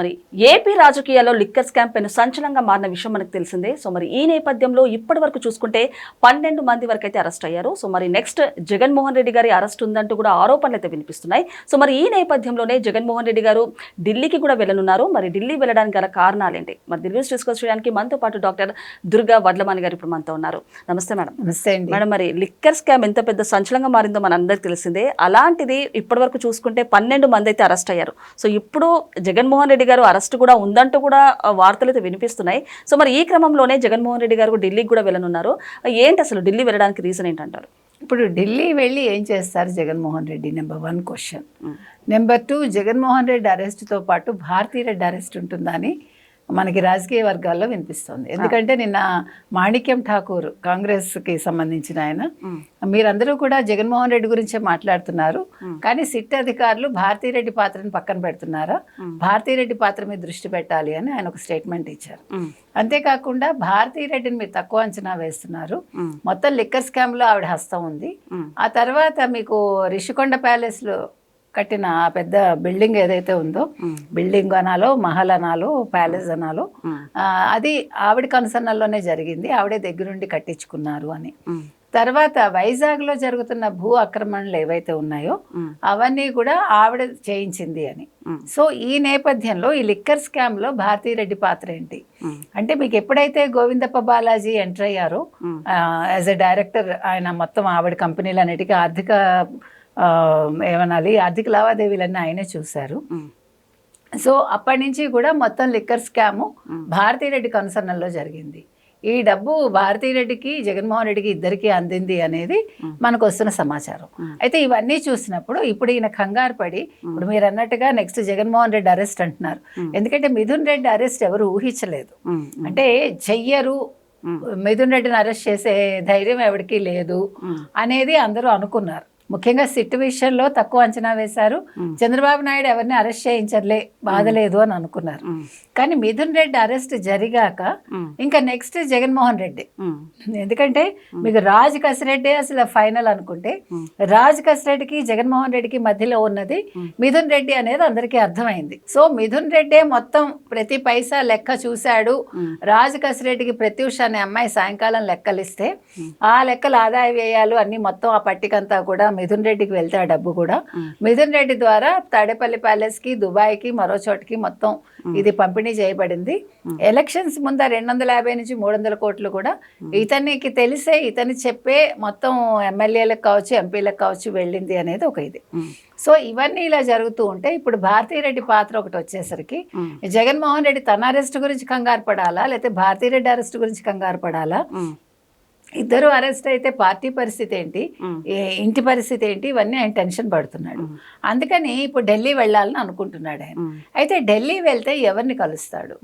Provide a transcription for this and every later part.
మరి ఏపీ రాజకీయాల్లో liquor scam పెను సంచలనంగా మారిన విషయం మనకు తెలిసిందే. సో మరి ఈ నేపథ్యంలో ఇప్పటి వరకు చూసుకుంటే పన్నెండు మంది వరకు అయితే అరెస్ట్ అయ్యారు. సో మరి నెక్స్ట్ జగన్మోహన్ రెడ్డి గారి అరెస్ట్ ఉందంటూ కూడా ఆరోపణలు అయితే వినిపిస్తున్నాయి. సో మరి ఈ నేపథ్యంలోనే జగన్మోహన్ రెడ్డి గారు ఢిల్లీకి కూడా వెళ్ళనున్నారు. మరి ఢిల్లీ వెళ్ళడానికి గల కారణాలేంటి మరి ఢిల్లీ డిస్కస్ చేయడానికి మనతో పాటు డాక్టర్ దుర్గా వడ్లమాని గారు ఇప్పుడు మనతో ఉన్నారు. నమస్తే మేడం. నమస్తే మేడం మరి లిక్కర్ స్కామ్ ఎంత పెద్ద సంచలనంగా మారిందో మన అందరికి తెలిసిందే. అలాంటిది ఇప్పటి వరకు చూసుకుంటే పన్నెండు మంది అయితే అరెస్ట్ అయ్యారు. సో ఇప్పుడు జగన్మోహన్ రెడ్డి గారు అరెస్ట్ కూడా ఉందంటూ కూడా వార్తలు అయితే వినిపిస్తున్నాయి. సో మరి ఈ క్రమంలోనే జగన్మోహన్ రెడ్డి గారు ఢిల్లీకి కూడా వెళ్ళనున్నారు. ఏంటి అసలు ఢిల్లీ వెళ్ళడానికి రీజన్ ఏంటంటారు? ఇప్పుడు ఢిల్లీ వెళ్ళి ఏం చేస్తారు Jaganmohan Reddy? Number one question number two Jaganmohan Reddy అరెస్ట్తో పాటు భారతీ రెడ్డి అరెస్ట్ ఉంటుందా అని మనకి రాజకీయ వర్గాల్లో వినిపిస్తుంది. ఎందుకంటే నిన్న మాణిక్యం ఠాకూర్ కాంగ్రెస్కి సంబంధించిన ఆయన మీరందరూ కూడా జగన్మోహన్ రెడ్డి గురించే మాట్లాడుతున్నారు. కానీ సిట్ అధికారులు భారతీ రెడ్డి పాత్రని పక్కన పెడుతున్నారా? భారతీ రెడ్డి పాత్ర మీద దృష్టి పెట్టాలి అని ఆయన ఒక స్టేట్మెంట్ ఇచ్చారు. అంతేకాకుండా భారతీ రెడ్డిని మీరు తక్కువ అంచనా వేస్తున్నారు. మొత్తం లిక్కర్ స్కామ్లో ఆవిడ హస్తం ఉంది. ఆ తర్వాత మీకు రిషికొండ ప్యాలెస్లో కట్టిన ఆ పెద్ద బిల్డింగ్ ఏదైతే ఉందో బిల్డింగ్ అనాలో మహల్ అనాలో ప్యాలెస్ అనాలో అది ఆవిడ కన్సర్నల్లోనే జరిగింది. ఆవిడే దగ్గరుండి కట్టించుకున్నారు అని. తర్వాత వైజాగ్లో జరుగుతున్న భూ ఆక్రమణలు ఏవైతే ఉన్నాయో అవన్నీ కూడా ఆవిడ చేయించింది అని. సో ఈ నేపథ్యంలో ఈ లిక్కర్ స్కామ్లో భారతీరెడ్డి పాత్ర ఏంటి? అంటే మీకు ఎప్పుడైతే గోవిందప్ప బాలాజీ ఎంటర్ అయ్యారో యాజ్ ఎ డైరెక్టర్ ఆయన మొత్తం ఆవిడ కంపెనీలన్నిటికీ ఆర్థిక ఏమనాలి ఆర్థిక లావాదేవీలన్నీ ఆయనే చూశారు. సో అప్పటి నుంచి కూడా మొత్తం లిక్కర్ స్కాము భారతీరెడ్డి కన్సర్నల్లో జరిగింది. ఈ డబ్బు భారతీరెడ్డికి జగన్మోహన్ రెడ్డికి ఇద్దరికి అందింది అనేది మనకు వస్తున్న సమాచారం. అయితే ఇవన్నీ చూసినప్పుడు ఇప్పుడు ఈయన కంగారు పడి ఇప్పుడు మీరు అన్నట్టుగా నెక్స్ట్ జగన్మోహన్ రెడ్డి అరెస్ట్ అంటున్నారు. ఎందుకంటే మిథున్ రెడ్డి అరెస్ట్ ఎవరు ఊహించలేదు. అంటే చెయ్యరు. మిథున్ రెడ్డిని అరెస్ట్ చేసే ధైర్యం ఎవరికి లేదు అనేది అందరూ అనుకున్నారు. ముఖ్యంగా సిట్ విషయంలో తక్కువ అంచనా వేశారు. చంద్రబాబు నాయుడు ఎవరిని అరెస్ట్ చేయించర్లే బాధ లేదు అని అనుకున్నారు. కానీ మిథున్ రెడ్డి అరెస్ట్ జరిగాక ఇంకా నెక్స్ట్ జగన్మోహన్ రెడ్డి. ఎందుకంటే మీకు రాజ్ కసిరెడ్డి అసలు ఫైనల్ అనుకుంటే రాజ్ కసిరెడ్డికి జగన్మోహన్ రెడ్డికి మధ్యలో ఉన్నది మిథున్ రెడ్డి అనేది అందరికీ అర్థమైంది. సో మిథున్ రెడ్డే మొత్తం ప్రతి పైసా లెక్క చూశాడు. రాజ్ కసిరెడ్డికి ప్రత్యూష అనే అమ్మాయి సాయంకాలం లెక్కలిస్తే ఆ లెక్కలు ఆదాయ వ్యయాలు అన్ని మొత్తం ఆ పట్టికంతా కూడా మిథున్ రెడ్డికి వెళ్తే ఆ డబ్బు కూడా. మిథున్ రెడ్డి ద్వారా తాడేపల్లి ప్యాలెస్కి దుబాయ్కి మరో చోటికి మొత్తం ఇది పంపిణీ చేయబడింది. ఎలక్షన్స్ ముందు రెండు వందల యాభై నుంచి మూడు వందల కోట్లు కూడా ఇతనికి తెలిసే ఇతని చెప్పే మొత్తం ఎమ్మెల్యేలకు కావచ్చు ఎంపీలకు కావచ్చు వెళ్ళింది అనేది ఒక ఇది. సో ఇవన్నీ ఇలా జరుగుతూ ఉంటే ఇప్పుడు భారతీరెడ్డి పాత్ర ఒకటి వచ్చేసరికి జగన్మోహన్ రెడ్డి తన అరెస్ట్ గురించి కంగారు పడాలా లేకపోతే భారతీరెడ్డి అరెస్ట్ గురించి కంగారు పడాలా? ఇద్దరు అరెస్ట్ అయితే పార్టీ పరిస్థితి ఏంటి? ఇంటి పరిస్థితి ఏంటి? ఇవన్నీ ఆయన టెన్షన్ పడుతున్నాడు. అందుకని ఇప్పుడు ఢిల్లీ వెళ్ళాలని అనుకుంటున్నాడు ఆయన. అయితే ఢిల్లీ వెళ్తే ఎవరిని కలుస్తాడు?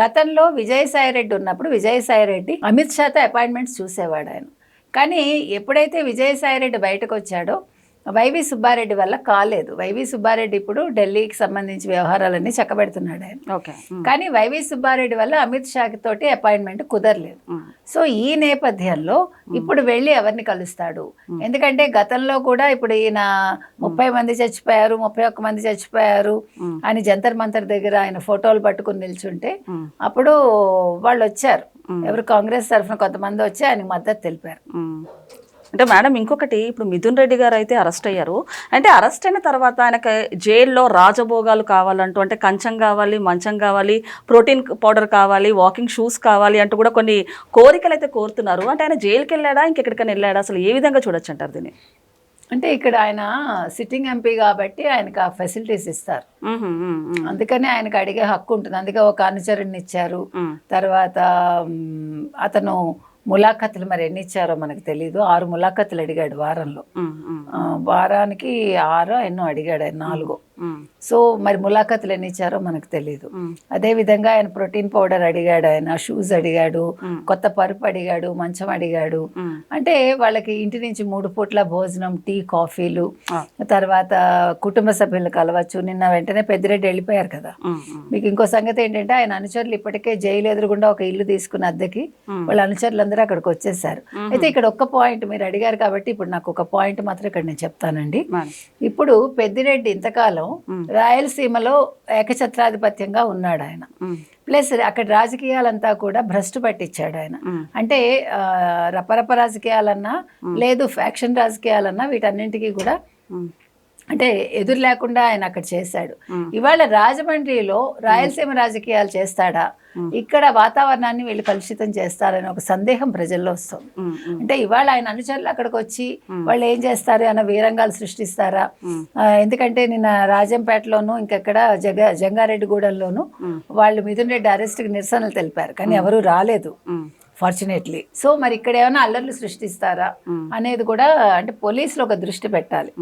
గతంలో విజయసాయి రెడ్డి ఉన్నప్పుడు విజయసాయి రెడ్డి అమిత్ షాతో అపాయింట్మెంట్స్ చూసేవాడు ఆయన. కానీ ఎప్పుడైతే విజయసాయి రెడ్డి బయటకు వచ్చాడో వైవి సుబ్బారెడ్డి వల్ల కాలేదు. వైవి సుబ్బారెడ్డి ఇప్పుడు ఢిల్లీకి సంబంధించి వ్యవహారాలన్నీ చక్కబెడుతున్నాడు ఆయన. ఓకే. కానీ వైవి సుబ్బారెడ్డి వల్ల అమిత్ షా తోటి అపాయింట్మెంట్ కుదరలేదు. సో ఈ నేపథ్యంలో ఇప్పుడు వెళ్ళి ఎవరిని కలుస్తాడు? ఎందుకంటే గతంలో కూడా ఇప్పుడు ఈయన ముప్పై మంది చచ్చిపోయారు ముప్పై ఒక్క మంది చచ్చిపోయారు అని జంతర్ మంతర్ దగ్గర ఆయన ఫోటోలు పట్టుకుని నిల్చుంటే అప్పుడు వాళ్ళు వచ్చారు. ఎవరు కాంగ్రెస్ తరఫున కొంతమంది వచ్చి ఆయనకు మద్దతు తెలిపారు. అంటే మేడం ఇంకొకటి ఇప్పుడు మిథున్ రెడ్డి గారు అయితే అరెస్ట్ అయ్యారు. అంటే అరెస్ట్ అయిన తర్వాత ఆయనకి జైల్లో రాజభోగాలు కావాలంటూ అంటే కంచం కావాలి మంచం కావాలి ప్రోటీన్ పౌడర్ కావాలి వాకింగ్ షూస్ కావాలి అంటూ కూడా కొన్ని కోరికలు అయితే కోరుతున్నారు. అంటే ఆయన జైలుకి వెళ్ళాడా ఇంకెక్కడికైనా వెళ్ళాడా? అసలు ఏ విధంగా చూడొచ్చు అంటారు దీన్ని? అంటే ఇక్కడ ఆయన సిట్టింగ్ ఎంపీ కాబట్టి ఆయనకు ఆ ఫెసిలిటీస్ ఇస్తారు. అందుకని ఆయనకు అడిగే హక్కు ఉంటుంది. అందుకే ఒక అనుచరుని ఇచ్చారు. తర్వాత అతను ములాఖతులు మరి ఎన్ని ఇచ్చారో మనకు తెలియదు ఆరు ములాఖతులు అడిగాడు వారంలో. వారానికి ఆరో ఎన్నో అడిగాడు నాలుగో. సో మరి ములాఖతులు ఎన్ని ఇచ్చారో మనకు తెలియదు మ్మ్. అదే విధంగా ఆయన ప్రోటీన్ పౌడర్ అడిగాడు ఆయన షూస్ అడిగాడు కొత్త పరుపు అడిగాడు మంచం అడిగాడు. అంటే వాళ్ళకి ఇంటి నుంచి మూడు పూట్ల భోజనం టీ కాఫీలు. తర్వాత కుటుంబ సభ్యులు కలవచ్చు. నిన్న వెంటనే పెద్దిరెడ్డి వెళ్ళిపోయారు కదా. మీకు ఇంకో సంగతి ఏంటంటే ఆయన అనుచరులు ఇప్పటికే జైలు ఎదురుగుండా ఒక ఇల్లు తీసుకున్న అద్దెకి వాళ్ళ అనుచరులు అందరూ అక్కడికి వచ్చేసారు. అయితే ఇక్కడ ఒక్క పాయింట్ మీరు అడిగారు కాబట్టి ఇప్పుడు నాకు ఒక పాయింట్ మాత్రం ఇక్కడ నేను చెప్తానండి. ఇప్పుడు పెద్దిరెడ్డి ఇంతకాలం మాత్రం రాయలసీమలో ఏకఛత్రాధిపత్యంగా ఉన్నాడు ఆయన ప్లస్ అక్కడ రాజకీయాలంతా కూడా భ్రష్టు పట్టించాడు ఆయన అంటే రపరప రాజకీయాలన్నా లేదు ఫ్యాక్షన్ రాజకీయాలన్నా వీటన్నింటికి కూడా అంటే ఎదురు లేకుండా ఆయన అక్కడ చేశాడు. ఇవాళ రాజమండ్రిలో రాయలసీమ రాజకీయాలు చేస్తాడా? ఇక్కడ వాతావరణాన్ని వీళ్ళు కలుషితం చేస్తారని ఒక సందేహం ప్రజల్లో వస్తుంది. అంటే ఇవాళ ఆయన అనుచరులు అక్కడికి వచ్చి వాళ్ళు ఏం చేస్తారు అన్న వీరంగాలు సృష్టిస్తారా? ఎందుకంటే నిన్న రాజంపేటలోను ఇంకెక్కడ జగ జంగారెడ్డిగూడెంలోను వాళ్ళు మిథున్ రెడ్డి అరెస్ట్కి నిరసనలు తెలిపారు. కానీ ఎవరు రాలేదు ఫార్చునేట్లీ. సో మరి ఇక్కడ ఏమైనా అల్లర్లు సృష్టిస్తారా అనేది కూడా అంటే పోలీసులు ఒక దృష్టి పెట్టాలి.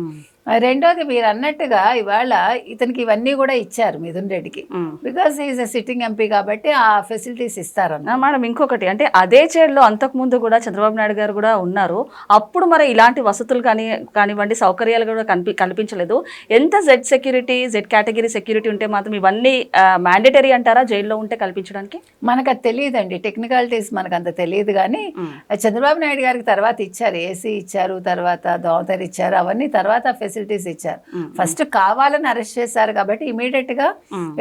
రెండోది మీరు అన్నట్టుగా ఇవాళ ఇతనికి ఇవన్నీ కూడా ఇచ్చారు మిథున్ రెడ్డికి. Because is a sitting MP కాబట్టి ఆ ఫెసిలిటీస్ ఇస్తారన్న ఆ, మేడం ఇంకొకటి అంటే అదే చైర్లో అంతకుముందు కూడా చంద్రబాబు నాయుడు గారు కూడా ఉన్నారు. అప్పుడు మరి ఇలాంటి వసతులు కానీ కానివ్వండి సౌకర్యాలు కూడా కనిపి కల్పించలేదు ఎంత Z security Z category security ఉంటే మాత్రం ఇవన్నీ మ్యాండేటరీ అంటారా? జైల్లో ఉంటే కల్పించడానికి? మనకు అది తెలియదండి. టెక్నికాలిటీస్ మనకు అంత తెలియదు కానీ చంద్రబాబు నాయుడు గారికి తర్వాత ఇచ్చారు. ఏసీ ఇచ్చారు తర్వాత దోమతెర ఇచ్చారు. అవన్నీ తర్వాత ఫెసిలిటీస్ ఇచ్చారు. ఫస్ట్ కావాలని అరెస్ట్ చేశారు కాబట్టి ఇమీడియట్గా.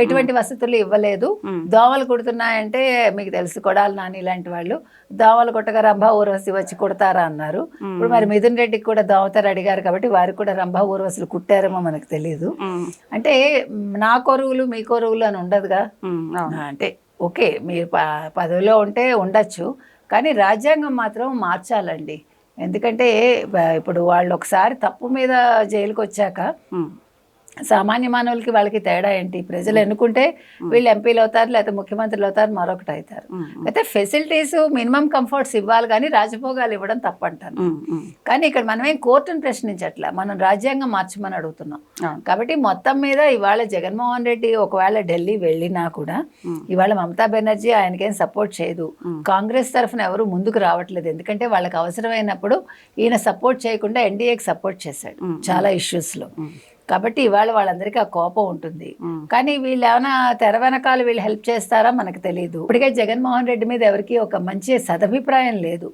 ఎటువంటి వసతులు ఇవ్వలేదు. దోమలు కుడుతున్నాయంటే మీకు తెలుసు కొడాలి నాని ఇలాంటి వాళ్ళు. దోమలు కొట్టగా రంభా ఊర్వశి వచ్చి కుడతారా అన్నారు. ఇప్పుడు మరి మిథున్ రెడ్డికి కూడా దోమతెర అడిగారు కాబట్టి వారికి కూడా రంభా ఊర్వశులు కుట్టారేమో మనకు తెలియదు అంటే నా కొరువులు మీ కొరువులు అని ఉండదుగా. అంటే ఓకే మీరు పదవిలో ఉంటే ఉండొచ్చు. కానీ రాజ్యాంగం మాత్రం మార్చాలండి. ఎందుకంటే ఇప్పుడు వాళ్ళు ఒకసారి తప్పు మీద జైలుకి వచ్చాక సామాన్య మానవులకి వాళ్ళకి తేడా ఏంటి? ప్రజలు ఎన్నుకుంటే వీళ్ళు ఎంపీలు అవుతారు లేకపోతే ముఖ్యమంత్రులు అవుతారు మరొకటి అవుతారు. అయితే ఫెసిలిటీస్ మినిమం కంఫర్ట్స్ ఇవ్వాలి కానీ రాజభోగాలు ఇవ్వడం తప్పంటాను కానీ ఇక్కడ మనమేం కోర్టును ప్రశ్నించట్లా? మనం రాజ్యాంగం మార్చమని అడుగుతున్నాం. కాబట్టి మొత్తం మీద ఇవాళ జగన్మోహన్ రెడ్డి ఒకవేళ ఢిల్లీ వెళ్ళినా కూడా ఇవాళ మమతా బెనర్జీ ఆయనకేం సపోర్ట్ చేయదు. కాంగ్రెస్ తరఫున ఎవరు ముందుకు రావట్లేదు. ఎందుకంటే వాళ్ళకి అవసరమైనప్పుడు ఈయన సపోర్ట్ చేయకుండా ఎన్డీఏకి సపోర్ట్ చేశాడు చాలా ఇష్యూస్లో. కాబట్టి ఇవాళ వాళ్ళందరికీ ఆ కోపం ఉంటుంది. కానీ వీళ్ళు ఏమైనా తెర వెనకాల వీళ్ళు హెల్ప్ చేస్తారా మనకు తెలియదు ఇప్పటికే జగన్మోహన్ రెడ్డి మీద ఎవరికి ఒక మంచి సదభిప్రాయం లేదు.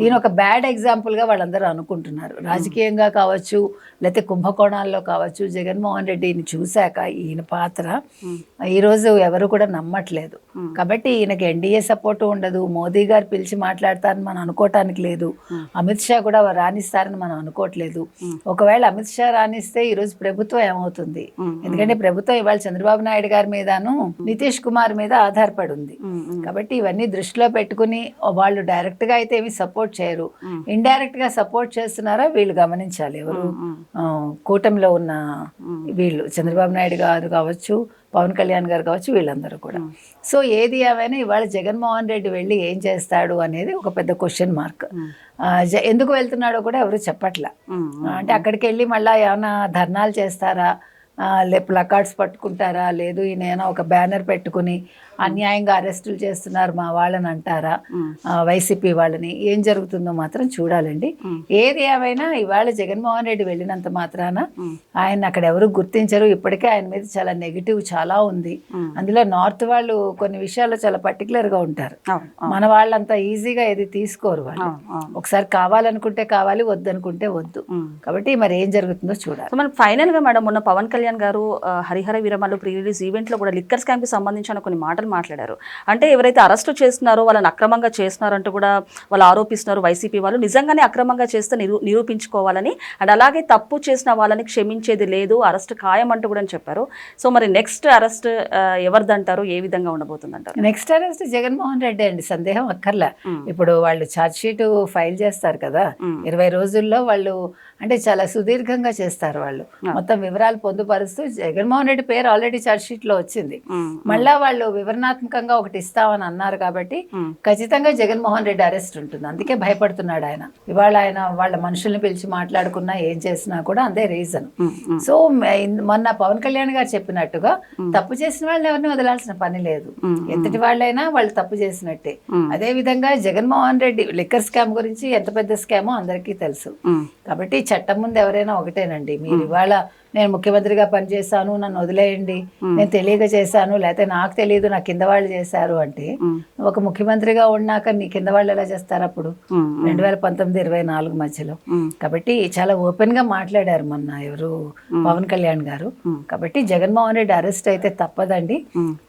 ఈయన ఒక బ్యాడ్ ఎగ్జాంపుల్గా వాళ్ళందరూ అనుకుంటున్నారు. రాజకీయంగా కావచ్చు లేకపోతే కుంభకోణాల్లో కావచ్చు జగన్మోహన్ రెడ్డిని చూశాక ఈయన పాత్ర ఈ రోజు ఎవరు కూడా నమ్మట్లేదు. కాబట్టి ఈయనకి ఎన్డీఏ సపోర్ట్ ఉండదు. మోదీ గారు పిలిచి మాట్లాడతారని మనం అనుకోవటానికి లేదు. అమిత్ షా కూడా రాణిస్తారని మనం అనుకోవట్లేదు. ఒకవేళ అమిత్ షా రాణిస్తే ఈ రోజు ప్రభుత్వం ఏమవుతుంది? ఎందుకంటే ప్రభుత్వం ఇవాళ చంద్రబాబు నాయుడు గారి మీదను నితీష్ కుమార్ మీద ఆధారపడి ఉంది కాబట్టి ఇవన్నీ దృష్టిలో పెట్టుకుని వాళ్ళు డైరెక్ట్గా అయితే ఏమి సపోర్ట్ చేయరు. ఇండైరెక్ట్గా సపోర్ట్ చేస్తున్నారా వీళ్ళు గమనించాలి ఎవరు? కూటమిలో ఉన్న వీళ్ళు చంద్రబాబు నాయుడు గారు కావచ్చు పవన్ కళ్యాణ్ గారు కావచ్చు వీళ్ళందరూ కూడా. సో ఏది ఏమైనా ఇవాళ జగన్మోహన్ రెడ్డి వెళ్ళి ఏం చేస్తాడు అనేది ఒక పెద్ద క్వశ్చన్ మార్క్ ఎందుకు వెళ్తున్నాడో కూడా ఎవరు చెప్పట్లా. ఉమ్, అంటే అక్కడికి వెళ్ళి మళ్ళీ ఏమైనా ధర్నాలు చేస్తారా? లే ప్లకార్డ్స్ పట్టుకుంటారా? లేదు ఈయన ఒక బ్యానర్ పెట్టుకుని అన్యాయంగా అరెస్టులు చేస్తున్నారు మా వాళ్ళని అంటారా? వైసీపీ వాళ్ళని ఏం జరుగుతుందో మాత్రం చూడాలండి. ఏది ఏమైనా ఇవాళ జగన్మోహన్ రెడ్డి వెళ్ళినంత మాత్రాన ఆయన అక్కడ ఎవరు గుర్తించరు. ఇప్పటికే ఆయన మీద చాలా నెగిటివ్ చాలా ఉంది. అందులో నార్త్ వాళ్ళు కొన్ని విషయాల్లో చాలా పర్టికులర్గా ఉంటారు. మన వాళ్ళంతా ఈజీగా ఏది తీసుకోరు వాళ్ళు. ఒకసారి కావాలనుకుంటే కావాలి వద్దనుకుంటే వద్దు. కాబట్టి మరి ఏం జరుగుతుందో చూడాలి. మనం ఫైనల్గా మేడం మొన్న పవన్ కళ్యాణ్ గారు హరిహర వీరమల్లు ప్రీ రిలీజ్ ఈవెంట్లో కూడా లిక్కర్ స్కామ్కి సంబంధించిన కొన్ని మాటలు మాట్లాడారు. అంటే ఎవరైతే అరెస్ట్ చేస్తున్నారో వాళ్ళని అక్రమంగా చేస్తున్నారంటూ కూడా వాళ్ళు ఆరోపిస్తున్నారు వైసీపీ వాళ్ళు. నిజంగానే అక్రమంగా చేస్తే నిరూ నిరూపించుకోవాలని అండ్ అలాగే తప్పు చేసిన వాళ్ళని క్షమించేది లేదు అరెస్ట్ ఖాయం అంటూ కూడా చెప్పారు. సో మరి నెక్స్ట్ అరెస్ట్ ఎవరిదంటారు? ఏ విధంగా ఉండబోతుందంటారు? నెక్స్ట్ అరెస్ట్ జగన్మోహన్ రెడ్డి అండి. సందేహం అక్కర్లా. ఇప్పుడు వాళ్ళు ఛార్జ్ షీట్ ఫైల్ చేస్తారు కదా. ఇరవై రోజుల్లో వాళ్ళు అంటే చాలా సుదీర్ఘంగా చేస్తారు వాళ్ళు. మొత్తం వివరాలు పొందుపరుస్తూ జగన్మోహన్ రెడ్డి పేరు ఆల్రెడీ ఛార్జ్ షీట్లో వచ్చింది మళ్ళా వాళ్ళు వివరణాత్మకంగా ఒకటి ఇస్తామని అన్నారు కాబట్టి. ఖచ్చితంగా జగన్మోహన్ రెడ్డి అరెస్ట్ ఉంటుంది. అందుకే భయపడుతున్నాడు ఆయన. ఇవాళ ఆయన వాళ్ళ మనుషుల్ని పిలిచి మాట్లాడుకున్నా ఏం చేసినా కూడా అదే రీజన్. సో మొన్న పవన్ కళ్యాణ్ గారు చెప్పినట్టుగా తప్పు చేసిన వాళ్ళని ఎవరిని వదలాల్సిన పని లేదు. ఎంతటి వాళ్ళైనా వాళ్ళు తప్పు చేసినట్టే. అదే విధంగా జగన్మోహన్ రెడ్డి లిక్కర్ స్కామ్ గురించి ఎంత పెద్ద స్కామో అందరికీ తెలుసు. కాబట్టి చట్టం ముందు ఎవరైనా ఒకటేనండి. మీరు ఇవాళ నేను ముఖ్యమంత్రిగా పనిచేశాను నన్ను వదిలేయండి నేను తెలియక చేశాను లేకపోతే నాకు తెలియదు నా కింద వాళ్ళు చేశారు అంటే ఒక ముఖ్యమంత్రిగా ఉన్నాక నీ కింద వాళ్ళు ఎలా చేస్తారు అప్పుడు. రెండు వేల పంతొమ్మిది ఇరవై నాలుగు మధ్యలో. కాబట్టి చాలా ఓపెన్గా మాట్లాడారు మొన్న ఎవరు? పవన్ కళ్యాణ్ గారు. కాబట్టి జగన్మోహన్ రెడ్డి అరెస్ట్ అయితే తప్పదండి.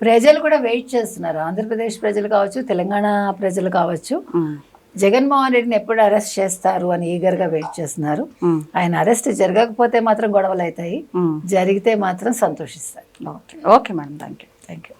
ప్రజలు కూడా వెయిట్ చేస్తున్నారు. ఆంధ్రప్రదేశ్ ప్రజలు కావచ్చు తెలంగాణ ప్రజలు కావచ్చు. జగన్మోహన్ రెడ్డిని ఎప్పుడు అరెస్ట్ చేస్తారు అని ఈగర్గా వెయిట్ చేస్తున్నారు. ఆయన అరెస్ట్ జరగకపోతే మాత్రం గొడవలు అవుతాయి. జరిగితే మాత్రం సంతోషిస్తారు. Okay. Okay madam. Thank you thank you